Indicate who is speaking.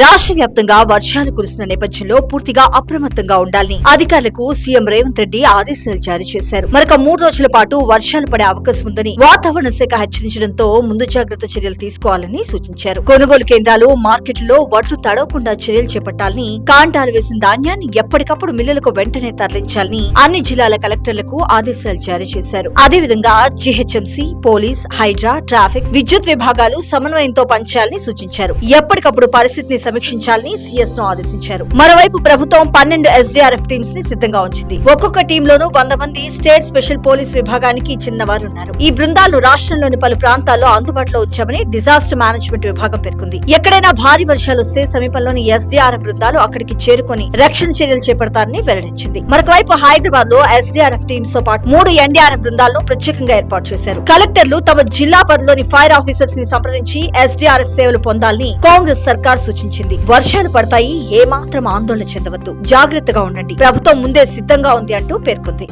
Speaker 1: రాష్ట్ర వ్యాప్తంగా వర్షాలు కురుస్తున్న నేపథ్యంలో పూర్తిగా అప్రమత్తంగా ఉండాలని అధికారులకు సీఎం రేవంత్ రెడ్డి ఆదేశాలు జారీ చేశారు. మరొక మూడు రోజుల పాటు వర్షాలు పడే అవకాశం ఉందని వాతావరణ శాఖ హెచ్చరించడంతో ముందు జాగ్రత్త చర్యలు తీసుకోవాలని సూచించారు. కొనుగోలు కేంద్రాలు మార్కెట్లో వడ్లు తడవకుండా చర్యలు చేపట్టాలని కాంటాలు వేసిన ధాన్యాన్ని ఎప్పటికప్పుడు మిల్లులకు వెంటనే తరలించాలని అన్ని జిల్లాల కలెక్టర్లకు ఆదేశాలు జారీ చేశారు. అదేవిధంగా జీహెచ్ఎంసీ పోలీస్ హైడ్రా ట్రాఫిక్ విద్యుత్ విభాగాలు సమన్వయంతో పనిచేయాలని సూచించారు. ఎప్పటికప్పుడు పరిస్థితిని సమీక్షించాలని సీఎస్ను ఆదేశించారు. మరోవైపు ప్రభుత్వం పన్నెండు ఎస్డీఆర్ఎఫ్ టీమ్స్ని సిద్ధంగా ఉంచింది. ఒక్కొక్క టీంలోనూ వంద మంది స్టేట్ స్పెషల్ పోలీస్ విభాగానికి చెందిన వారు ఉన్నారు ఈ బృందాలు రాష్ట్రంలోని పలు ప్రాంతాల్లో అందుబాటులో వచ్చామని డిజాస్టర్ మేనేజ్మెంట్ విభాగం పేర్కొంది. ఎక్కడైనా భారీ వర్షాలు వస్తే సమీపంలోని ఎస్డీఆర్ఎఫ్ బృందాలు అక్కడికి చేరుకొని రక్షణ చర్యలు చేపడతారని వెల్లడించింది. మరొకవైపు హైదరాబాద్లో ఎస్డీఆర్ఎఫ్ టీమ్స్తో పాటు మూడు ఎన్డీఆర్ఎఫ్ బృందాలను ప్రత్యేకంగా ఏర్పాటు చేశారు. కలెక్టర్లు తమ జిల్లా పరిధిలోని ఫైర్ ఆఫీసర్స్ని సంప్రదించి ఎస్డీఆర్ఎఫ్ సేవలు పొందాలని కాంగ్రెస్ సర్కార్ సూచించింది. వర్షాలు పడతాయి ఏమాత్రం ఆందోళన చెందవద్దు. జాగ్రత్తగా ఉండండి. ప్రభుత్వం ముందే సిద్ధంగా ఉంది అంటూ పేర్కొంది.